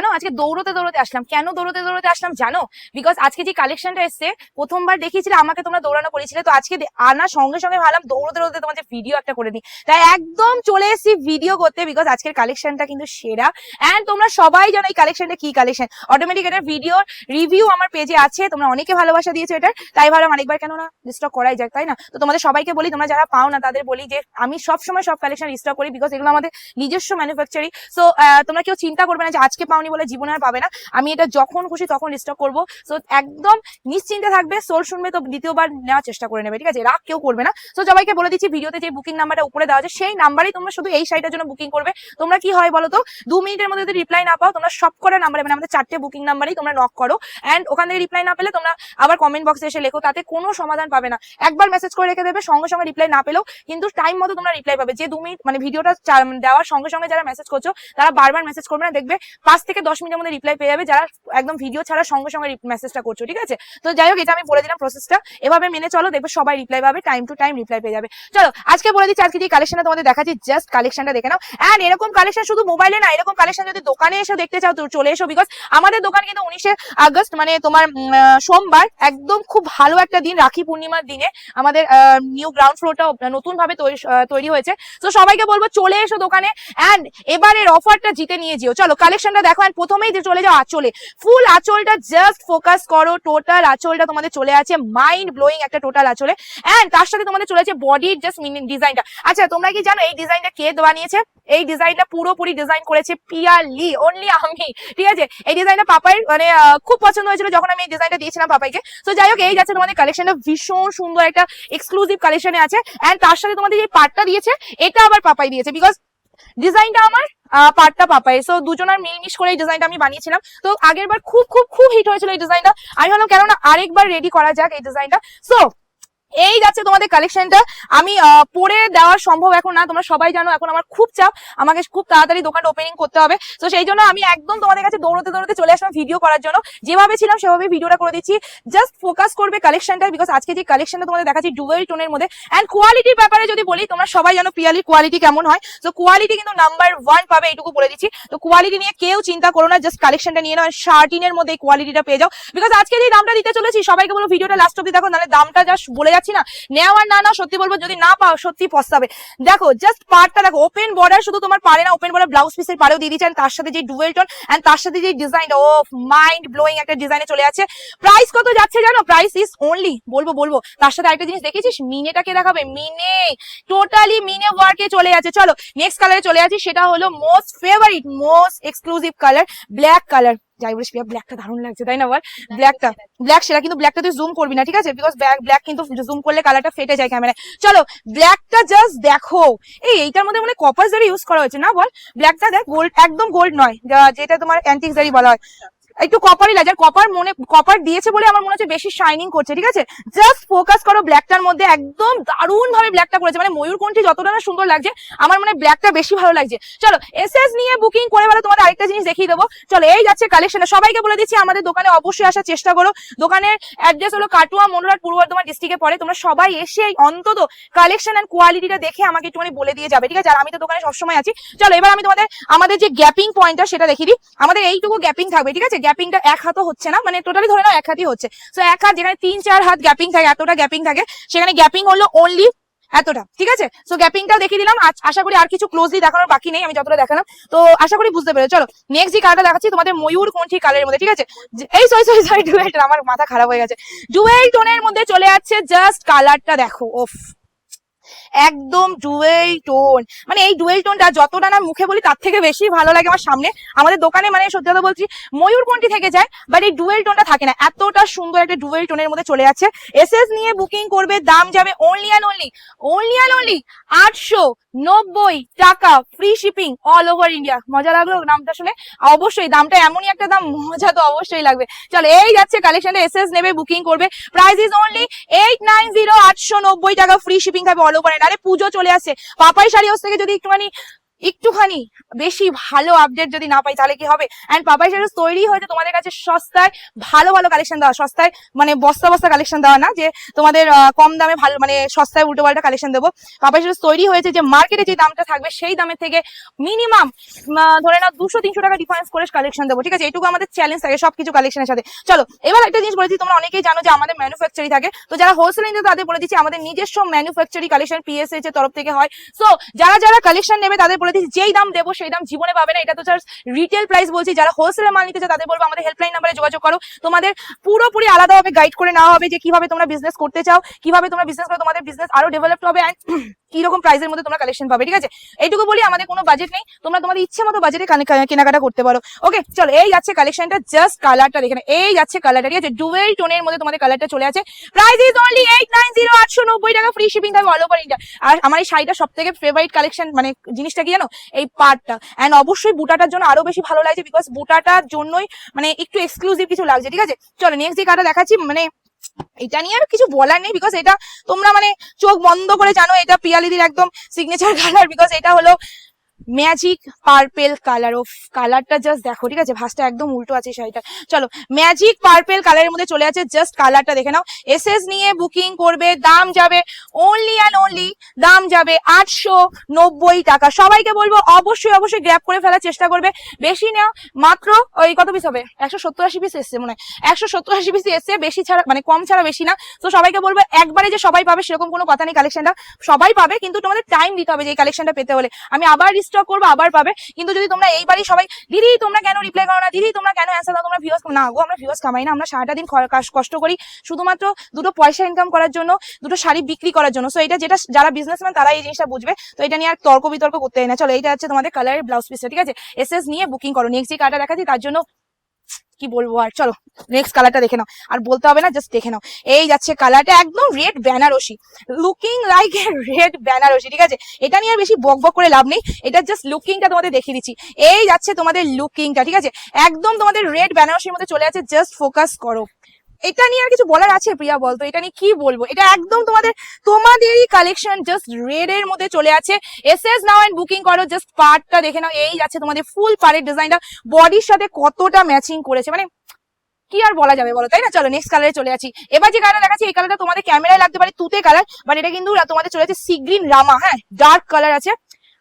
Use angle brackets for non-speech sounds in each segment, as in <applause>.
জানো আজকে দৌড়তে দৌড়তে আসলাম? কেন দৌড়তে দৌড়তে আসলাম জানো? বিকজ আজকে যে কালেকশনটা এসছে, প্রথমবার দেখিয়েছিলে, আমাকে তোমরা দৌড়ানো করেছিলে। তো আজকে আনার সঙ্গে সঙ্গে ভাবলাম দৌড়তে দৌড়তে তোমাদের ভিডিও একটা করে দিই। তাই একদম চলে এসেছি ভিডিও করতে বিকজ আজকের কালেকশনটা কিন্তু সেরা। অ্যান্ড তোমরা সবাই জানো এই কালেকশনটা কি কালেকশন অটোমেটিক এটার ভিডিও রিভিউ আমার পেজে আছে। তোমরা অনেকে ভালোবাসা দিয়েছ এটার। তাই ভাবলাম অনেকবার কেন না রিস্টক করাই যাক, তাই না? তো তোমাদের সবাইকে বলি, তোমরা যারা পাও না, তাদের বলি যে আমি সবসময় সব কালেকশন রিস্টক করি বিকজ এগুলো আমাদের নিজস্ব ম্যানুফ্যাকচারিং সো তোমরা কেউ চিন্তা করবে না যে আজকে পাওনি বলে জীবনে আর পাবে না। আমি এটা যখন খুশি তখন রিস্টক করব। সো একদম নিশ্চিন্তে থাকবে সোল শুনবে, তো দ্বিতীয়বার নেওয়ার চেষ্টা করে নেবে, ঠিক আছে? রাগ কেউ করবে না। সো সবাইকে বলে দিচ্ছি, ভিডিওতে যে বুকিং নাম্বারটা উপরে দেওয়া আছে, সেই নাম্বারেই তোমরা শুধু এই সাইটের জন্য বুকিং করবে। তোমরা কি হয় বলো তো দু মিনিটের মধ্যে যদি রিপ্লাই না পাও, তোমরা সব কটা নাম্বারে মানে আমাদের চারটে বুকিং নাম্বারেই তোমরা নক করো। অ্যান্ড ওখান থেকে রিপ্লাই না পেলে তোমরা আবার কমেন্ট বক্সে এসে লেখো, তাতে কোনো সমাধান পাবে না। একবার মেসেজ করে রেখে দেবে, সঙ্গে সঙ্গে রিপ্লাই না পেলেও কিন্তু টাইম মতো তোমরা রিপ্লাই পাবে। যে দু মিনিট মানে ভিডিওটা দেওয়ার সঙ্গে সঙ্গে যারা মেসেজ করছ, তারা বারবার মেসেজ করবে না। দেখবে পাঁচ থেকে দশ মিনিটের মধ্যে রিপ্লাই পেয়ে যাবে যারা একদম ভিডিও ছাড়া সঙ্গে সঙ্গে মেসেজটা করছ, ঠিক আছে? তো যাই হোক, এটা আমি বলে দিলাম প্রসেসটা এভাবে মেনে চলো, দেখবে সবাই রিপ্লাই পাবে টাইম টু টাইম রিপ্লাই পেয়ে যাবে। চলো, আজকে বলে দিচ্ছি, আজকে যে কালেকশনটা তোমাদের দেখাচ্ছি জাস্ট কালেকশনটা দেখে নাও। অ্যান্ড এরকম কালেকশন শুধু মোবাইলে না, এরকম কালেকশন যদি দোকানে এসে দেখতে চাও, তো চলে এসো বিকজ আমাদের দোকান কিন্তু উনিশে আগস্ট মানে তোমার সোমবার, একদম খুব ভালো একটা দিন, রাখি পূর্ণিমার দিনে। আমাদের নিউ গ্রাউন্ড ফ্লোরটা নতুন ভাবে তৈরি হয়েছে। তো সবাইকে বলব, চলে এসো দোকানে। অ্যান্ড এবারের অফারটা জিতে নিয়ে যেও। চলো কালেকশনটা দেখো। And প্রথমেই যে চলে যাও আঁচলে। ফুল আঁচলটা জাস্ট ফোকাস করো টোটাল আঁচলটা তোমাদের চলে আছে মাইন্ড ব্লোয়িং একটা টোটাল আঁচলে। অ্যান্ড তার সাথে তোমাদের চলে আছে বডির জাস্ট ডিজাইনটা আচ্ছা তোমরা কি জানো এই ডিজাইনটা কে বানিয়েছে এই ডিজাইনটা পুরোপুরি ডিজাইন করেছে পিয়ালি অনলি আমি, ঠিক আছে? এই ডিজাইনটা পাপাই মানে খুব পছন্দ হয়েছিল যখন আমি এই ডিজাইনটা দিয়েছিলাম পাপাইকে। তো যাই হোক, এই যাচ্ছে তোমাদের কালেকশনটা ভীষণ সুন্দর একটা এক্সক্লুসিভ কালেকশনে আছে। অ্যান্ড তার সাথে তোমাদের যে পার্টটা দিয়েছে, এটা আবার পাপাই দিয়েছে। বিকজ ডিজাইনটা আমার পার্টটা পাপাই। সো দুজনের মিলমিশ করে এই ডিজাইনটা আমি বানিয়েছিলাম। তো আগের বার খুব খুব খুব হিট হয়েছিল এই ডিজাইনটা। আমি ভাবলাম, কেননা আরেকবার রেডি করা যাক এই ডিজাইনটা। সো এই যাচ্ছে তোমাদের কালেকশনটা আমি পরে দেওয়ার সম্ভব এখন না, তোমরা সবাই জানো, এখন আমার খুব চাপ। আমাকে খুব তাড়াতাড়ি দোকান ওপেনিং করতে হবে। তো সেই জন্য আমি একদম তোমাদের কাছে দৌড়তে দৌড়তে চলে আসলাম ভিডিও করার জন্য। যেভাবে ছিলাম, সেভাবে ভিডিওটা করে দিচ্ছি। জাস্ট ফোকাস করবে কালেকশনটা বিকজ আজকে যে কালেকশনটা তোমাদের দেখাচ্ছি ডুয়েল টোনের মধ্যে। অ্যান্ড কোয়ালিটির ব্যাপারে যদি বলি, তোমরা সবাই জানো পিয়ালির কোয়ালিটি কেমন হয়। তো কোয়ালিটি কিন্তু নাম্বার ওয়ান পাবে, এইটুকু বলে দিচ্ছি। তো কোয়ালিটি নিয়ে কেউ চিন্তা করো না জাস্ট কালেকশনটা নিয়ে নাও। শার্টিনের মধ্যে এই কোয়ালিটিটা পেয়ে যাও। বিকজ আজকে যে দামটা দিতে চলেছি, সবাইকে বলো ভিডিওটা লাস্ট অব্দি দেখো, নাহলে দামটা জাস্ট বলে যাচ্ছি না। নেওয়ার না না সত্যি বলব, যদি না পাও, সত্যি পস্তাবে। দেখো জাস্ট পার্টটা দেখো ওপেন বর্ডার শুধু তোমার পারে না ওপেন বর্ডার ব্লাউজ পিসের পারেও দিয়ে দিচ্ছেন তার সাথে যে ডুয়েল টোন এন্ড তার সাথে যে ডিজাইন ও মাইন্ড ব্লোয়িং একটা ডিজাইনে চলে আছে। প্রাইস কত যাচ্ছে জানো? প্রাইস ইজ অনলি বলব বলব। তার সাথে আরেকটা জিনিস দেখেছিস মিনেটাকে দেখাবে? মিনে। টোটালি মিনে ওয়ার্কে চলে যাচ্ছে চলো নেক্সট কালারে চলে যাচ্ছি সেটা হলো most favourite most exclusive colour black colour যাই বলিস প্রিয়া ব্ল্যাকটা দারুণ লাগছে তাই না বল? ব্ল্যাকটা ব্ল্যাক সেটা কিন্তু ব্ল্যাকটা তুই জুম করবি না ঠিক আছে? বিকজ ব্ল্যাক কিন্তু জুম করলে কালারটা ফেটে যায় ক্যামেরায় চলো ব্ল্যাকটা জাস্ট দেখো। এই এইটার মধ্যে মানে কপার জারি ইউজ করা হয়েছে না বল? ব্ল্যাকটা দেখ গোল্ড একদম গোল্ড নয় যেটা তোমার অ্যান্টিক জারি বলা হয়। একটু কপারই লাগে। কপার মনে কপার দিয়েছে বলে আমার মনে হচ্ছে বেশি শাইনিং করছে, ঠিক আছে? জাস্ট ফোকাস করো ব্ল্যাকটার মধ্যে, একদম দারুণ ভাবে ব্ল্যাকটা করেছে। মানে ময়ূর ময়ূরকণ্ঠী যতটা না সুন্দর লাগছে, আমার মনে ব্ল্যাকটা বেশি ভালো লাগছে। চলো এস এস নিয়ে বুকিং করে বলে তোমাদের আরেকটা জিনিস দেখিয়ে দেবো। চলো, এই যাচ্ছে কালেকশনে সবাইকে বলে দিচ্ছি, আমাদের দোকানে অবশ্যই আসার চেষ্টা করো। দোকানের অ্যাড্রেস হলো কাটুয়া মনোরহাট পূর্ব বর্ধমান ডিস্ট্রিক্টে পড়ে। তোমরা সবাই এসে অন্তত কালেকশন এন্ড কোয়ালিটিটা দেখে আমাকে একটুখানি বলে দিয়ে যাবে, ঠিক আছে? আর আমি তো দোকানে সবসময় আছি। চলো, এবার আমি তোমাদের, আমাদের যে গ্যাপিং পয়েন্টটা সেটা দেখিয়ে দিই। আমাদের এইটুকু গ্যাপিং থাকবে, ঠিক আছে? গ্যাপিংটা এক হাতও হচ্ছে না মানে টোটালি ধরে নাও এক হাতই হচ্ছে। তো এক হাত যেখানে তিন, চার হাত গ্যাপিং থাকে, এতটা গ্যাপিং থাকে, সেখানে গ্যাপিং হলো অনলি এতটা, ঠিক আছে? সো গ্যাপিংটাও দেখিয়ে দিলাম আশা করি আর কিছু ক্লোজলি দেখানোর বাকি নেই, আমি যতটা দেখালাম। তো, আশা করি বুঝতে পেরেছ। চলো নেক্সট যে কালারটা দেখাচ্ছি, তোমাদের ময়ূর কোনটি কালারের মধ্যে, ঠিক আছে? এই sorry sorry sorry dual tone আমার মাথা খারাপ হয়ে গেছে। ডুয়েল টোনের মধ্যে চলে যাচ্ছে জাস্ট কালারটা দেখো ওফ একদম ডুয়েল টোন মানে এই ডুয়েল টোনটা যতটা না মুখে বলি, তার থেকে বেশি ভালো লাগে আমার সামনে। আমাদের দোকানে মানে সত্যি কথা বলছি, ময়ূরকণ্ঠী থেকে যায় বাট এই ডুয়েল টোনটা থাকে না। এতটা সুন্দর একটা ডুয়েল টোনের মধ্যে চলে যাচ্ছে। এসএস নিয়ে বুকিং করবে, দাম যাবে only and only only and only আটশো নব্বই টাকা free shipping all over India মজা লাগল নামটা শুনে? অবশ্যই, দামটা এমনই একটা দাম, মজা তো অবশ্যই লাগবে। চলো, এই যাচ্ছে কালেকশনটা এসএস নেবে বুকিং করবে। Price is only eight nine zero আটশো নব্বই টাকা ফ্রি শিপিং থাকবে অল ওভার আরে পুজো চলে আসছে পাপাই শাড়ি হাউস থেকে যদি একটুখানি একটুখানি বেশি ভালো আপডেট যদি না পাই, তাহলে কি হবে? অ্যান্ড পাপাই শাড়ি তৈরি হয়েছে, তোমাদের কাছে সস্তায় ভালো ভালো কালেকশন দেওয়া, সস্তায় মানে বস্তা বস্তা কালেকশন দেওয়া না, যে তোমাদের কম দামে ভালো মানে সস্তায় উল্টো পাল্টা কালেকশন দেবো। পাপাই শাড়ি তৈরি হয়েছে, যে মার্কেটে যে দামটা থাকবে, সেই দামের থেকে মিনিমাম ধরে নাও দুশো তিনশো টাকা ডিফারেন্স করে কালেকশন দেবো, ঠিক আছে? এটুকু আমাদের চ্যালেঞ্জ থাকে, সবকিছু কালেকশনের সাথে। চলো, এবার একটা জিনিস বলেছি, তোমরা অনেকেই জানো যে আমাদের ম্যানুফ্যাকচারি থাকে। তো যারা হোলসেল তাদের বলে দিচ্ছি, আমাদের নিজস্ব ম্যানুফ্যাকচারি কালেকশন পিএসএইচ এর তরফ থেকে হয়। সো যারা যারা কালেকশন নেবে, তাদের দিচ্ছি যেই দাম দেবো সেই দাম জীবনে পাবে না। এটা তো জাস্ট রিটেল প্রাইস বলছি। যারা হোলসেলে মাল নিতে চায় তাদের বলব, আমাদের হেল্পলাইন নাম্বারে যোগাযোগ করো। তোমাদের পুরোপুরি আলাদাভাবে গাইড করে নেওয়া হবে যে কীভাবে তোমরা বিজনেস করতে চাও, কীভাবে তোমরা বিজনেস করো তোমাদের বিজনেস আরও ডেভেলপ হবে and <clears throat> কীরকম প্রাইসের মধ্যে তোমরা কালেকশন পাবে, ঠিক আছে? এইটুকু বলি, আমাদের কোনো বাজেট নেই। তোমরা তোমাদের ইচ্ছে মতো বাজেটে কেনাকাটা করতে পারো। ওকে চলো, এই যাচ্ছে কালেকশনটা জাস্ট কালারটা দেখে এই যাচ্ছে কালারটা ঠিক আছে? ডুয়েল টোনের মধ্যে তোমাদের কালারটা চলে আছে। Price is only eight nine zero আটশো নব্বই টাকা ফ্রি শিপিং থাকবে অল ওভার ইন্ডিয়া আর আমার এই শাড়িটা সব থেকে ফেভারিট কালেকশন মানে জিনিসটা কি জানো? এই পার্টটা অ্যান্ড অবশ্যই বুটাটার জন্য আরও বেশি ভালো লাগছে বিকজ বুটাটার জন্যই মানে একটু এক্সক্লুসিভ কিছু লাগছে, ঠিক আছে? চলো নেক্সট যে কাটা দেখাচ্ছি মানে এটা নিয়ে আর কিছু বলার নেই বিকজ এটা তোমরা মানে চোখ বন্ধ করে জানো, এটা পিয়ালিদির একদম সিগনেচার কালার বিকজ এটা হলো ম্যাজিক পার্পেল কালার ও কালারটা জাস্ট দেখো, ঠিক আছে? ভাসটা একদম উল্টো আছে শাড়িটা চলো ম্যাজিক পার্পেল কালারের মধ্যে চলে আছে জাস্ট কালারটা দেখে নাও। এসএস নিয়ে বুকিং করবে, দাম যাবে অনলি অ্যান্ড অনলি দাম যাবে আটশো নব্বই টাকা। সবাইকে বলব, অবশ্যই অবশ্যই গ্র্যাপ করে ফেলার চেষ্টা করবে। বেশি নাও মাত্র ওই কত পিস হবে? একশো সত্তর আশি পিস এসছে মনে হয়। একশো সত্তর আশি পিস এসছে, বেশি ছাড়া মানে কম ছাড়া বেশি না। তো সবাইকে বলব, একবারে যে সবাই পাবে সেরকম কোনো কথা নেই কালেকশনটা সবাই পাবে, কিন্তু তোমাদের টাইম দিতে হবে যে এই কালেকশনটা পেতে হলে। আমি আবার রিস্টক করব, আবার পাবে। কিন্তু যদি তোমরা এইবারই সবাই, দিদি, তোমরা কেন রিপ্লাই করো না? দিদি, তোমরা কেন অ্যান্সার দাও? তোমরা ভিউস না গো, আমরা ভিউস কামাই না। আমরা সারাটা দিন কষ্ট করি। শুধুমাত্র দুটো পয়সা ইনকাম করার জন্য, দুটো শাড়ি বিক্রি করার জন্য। সো এটা যেটা যারা বিজনেসম্যান তারা এই জিনিসটা বুঝবে। তো এটা নিয়ে আর তর্ক বিতর্ক করতে হয় না। চলো, এইটা হচ্ছে তোমাদের কালারের ব্লাউজ পিসটা ঠিক আছে? এস নিয়ে বুকিং করো। নেক্সট যে কাটা দেখাচ্ছি, তার জন্য কি বলব আর? চলো নেক্সট কালারটা দেখে নাও। আর বলতে হবে না জাস্ট দেখে নাও। এই যাচ্ছে কালারটা একদম red Banarasi. Looking like a red Banarasi, ঠিক আছে? এটা নিয়ে আর বেশি বক বক করে লাভ নেই। এটা জাস্ট লুকিংটা তোমাদের দেখিয়ে দিচ্ছি। এই যাচ্ছে তোমাদের লুকিংটা ঠিক আছে? একদম তোমাদের রেড বেনারসির মধ্যে চলে আছে জাস্ট ফোকাস করো। এটা নিয়ে আর কিছু বলার আছে, প্রিয়া বলতো এটা নিয়ে কি বলব? এটা একদম তোমাদের, তোমাদেরই কালেকশন জাস্ট রেড এর মধ্যে চলে আছে। এস এস নাও এন্ড বুকিং করো জাস্ট পার্টটা দেখে নাও, এই যাচ্ছে তোমাদের ফুল পাড়ের ডিজাইনটা বডির সাথে কতটা ম্যাচিং করেছে? মানে কি আর বলা যাবে বলো? তাই না? চলো নেক্সট কালারে চলে আছি। এবার যে কালার দেখাচ্ছি, এই কালারটা তোমাদের ক্যামেরায় লাগতে পারে তুতে কালার বাট এটা কিন্তু তোমাদের চলে আছে সি গ্রিন রামা হ্যাঁ? ডার্ক কালার আছে।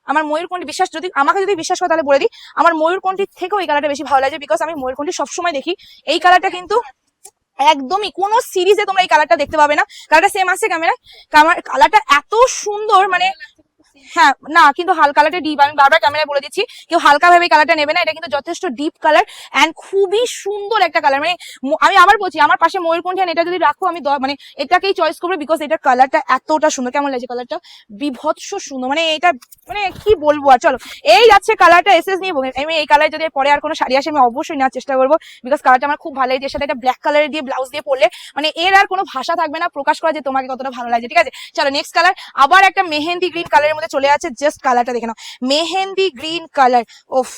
আমার ময়ূরকণ্ঠী বিশ্বাস, যদি, আমাকে যদি বিশ্বাস করে তাহলে বলে দিই। আমার ময়ূরকণ্ঠীর থেকেও এই কালারটা বেশি ভালো লাগে বিকজ আমি ময়ূরকণ্ঠী সবসময় দেখি। এই কালারটা কিন্তু একদমই কোন সিরিজে তোমরা এই কালারটা দেখতে পাবে না। কালারটা সেম আছে ক্যামেরায় কালারটা এত সুন্দর মানে হ্যাঁ না, কিন্তু হালকা কালারটা ডিপ আমি বারবার ক্যামেরায় বলে দিচ্ছি, কেউ হালকা ভাবে কালারটা নেবে না, এটা কিন্তু যথেষ্ট ডিপ কালার এন্ড খুবই সুন্দর একটা কালার মানে আমি আবার বলছি, আমার পাশে ময়ূরকণ্ঠী and এটা যদি রাখো, আমি মানে এটাকেই চয়েস করব বিকজ এটার কালারটা এতটা সুন্দর। কেমন লাগছে কালারটা বিভৎস সুন্দর মানে এটা মানে কি বলব আর, চলো। এই যাচ্ছে কালারটা এসএস নিয়ে আমি এই কালার যদি পরে আর কোনো শাড়ি আসে, আমি অবশ্যই নেওয়ার চেষ্টা করব বিকজ কালারটা আমার খুব ভালো লাগে এর সাথে একটা ব্ল্যাক কালারের দিয়ে ব্লাউজ দিয়ে পরলে মানে এর আর কোনো ভাষা থাকবে না, প্রকাশ করা যে তোমাকে কতটা ভালো লাগছে, ঠিক আছে? চলো নেক্সট কালার আবার একটা মেহেন্দি গ্রিন কালারের মধ্যে চলে আছে জাস্ট কালারটা দেখে নাও। মেহেন্দি গ্রিন কালার ওফ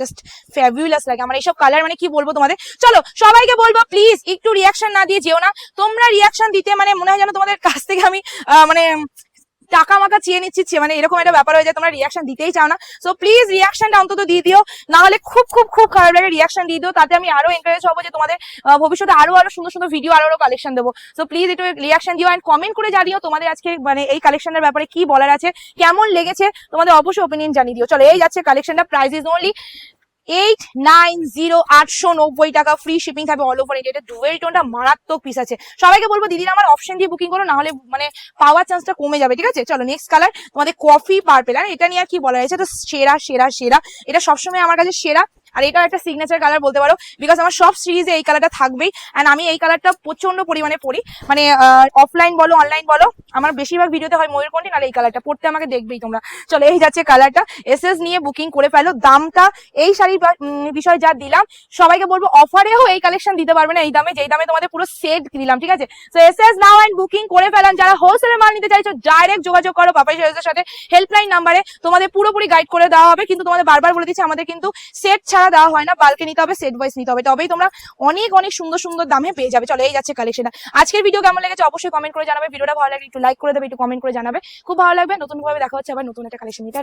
জাস্ট ফ্যাবিউলাস লাগে। আমার এইসব কালার মানে কি বলব তোমাদের? চলো, সবাইকে বলব প্লিজ একটু রিয়াকশন না দিয়ে যেও না। তোমরা রিয়াকশন দিতে মানে মনে হয় যেন তোমাদের কাছ থেকে আমি মানে টাকা মাকা চেয়ে নিচ্ছি মানে এরকম একটা ব্যাপার হয়ে যায়, তোমরা রিয়াকশন দিতেই চাও না। সো প্লিজ রিয়াকশনটা অন্তত দিয়ে দিও না হলে খুব খুব খুব খারাপ লাগে রিয়াকশন দিয়ে দিও, তাতে আমি আরও এনকারেজ হব যে তোমাদের ভবিষ্যতে আরও আরও সুন্দর সুন্দর ভিডিও আরও আরও কালেকশন দেবো। সো প্লিজ একটু রিয়াকশন দিও অ্যান্ড কমেন্ট করে জানিও তোমাদের আজকে মানে এই কালেকশনের ব্যাপারে কি বলার আছে, কেমন লেগেছে, তোমাদের অবশ্যই ওপিনিয়ন জানিয়ে দিও। চলো, এই যাচ্ছে কালেকশনটা price is only eight nine zero আটশো নব্বই টাকা ফ্রি শিপিং থাকবে অল ওভার ইন্ডিয়া এটা ডুয়েল টোনটা মারাত্মক পিস আছে। সবাইকে বলব দিদির আমার অপশন দিয়ে বুকিং করো, নাহলে মানে পাওয়ার চান্সটা কমে যাবে, ঠিক আছে? চলো নেক্সট কালার তোমাদের কফি পার্পেল আর এটা নিয়ে আর কি বলা হয়েছে? এটা সেরা সেরা সেরা। এটা সবসময় আমার কাছে সেরা। আর এটা একটা সিগনেচার কালার বলতে পারো বিকজ আমার সব সিরিজে এই কালারটা থাকবেই অ্যান্ড আমি এই কালারটা প্রচণ্ড পরিমাণে পরি মানে অফলাইন বলো অনলাইন বলো, আমার বেশিরভাগ ভিডিওতে হয় ময়ূরকণ্ঠী নাহলে এই কালারটা পড়তে আমাকে দেখবেই তোমরা। চলো, এই যাচ্ছে কালারটা এস এস নিয়ে বুকিং করে ফেলো, দামটা, এই শাড়ির বিষয়ে যা দিলাম, সবাইকে বলব অফারেও এই কালেকশন দিতে পারবে না এই দামে, যেই দামে তোমাদের পুরো সেট দিলাম, ঠিক আছে? তো এস এস নাও অ্যান্ড বুকিং করে ফেলান যারা হোলসেলের মাল নিতে চাইছো ডাইরেক্ট যোগাযোগ করো পাপাই সাথে। হেল্পলাইন নাম্বারে তোমাদের পুরোপুরি গাইড করে দেওয়া হবে, কিন্তু তোমাদের বারবার বলে দিচ্ছি, আমাদের কিন্তু সেট ছাড়া দেওয়া হয় না। বালকে নিতে হবে সেট ওয়াইজ নিতে হবে। তবেই তোমরা অনেক অনেক সুন্দর সুন্দর দামে পেয়ে যাবে। চলো, এই যাচ্ছে কালেকশন আজকের ভিডিও কেমন লেগেছে অবশ্যই কমেন্ট করে জানাবে। ভিডিওটা ভালো লাগে একটু লাইক করে দেবে, একটু কমেন্ট করে জানাবে। খুব ভালো লাগবে। নতুন ভাবে দেখা হচ্ছে আবার নতুন একটা কালেকশন নিতে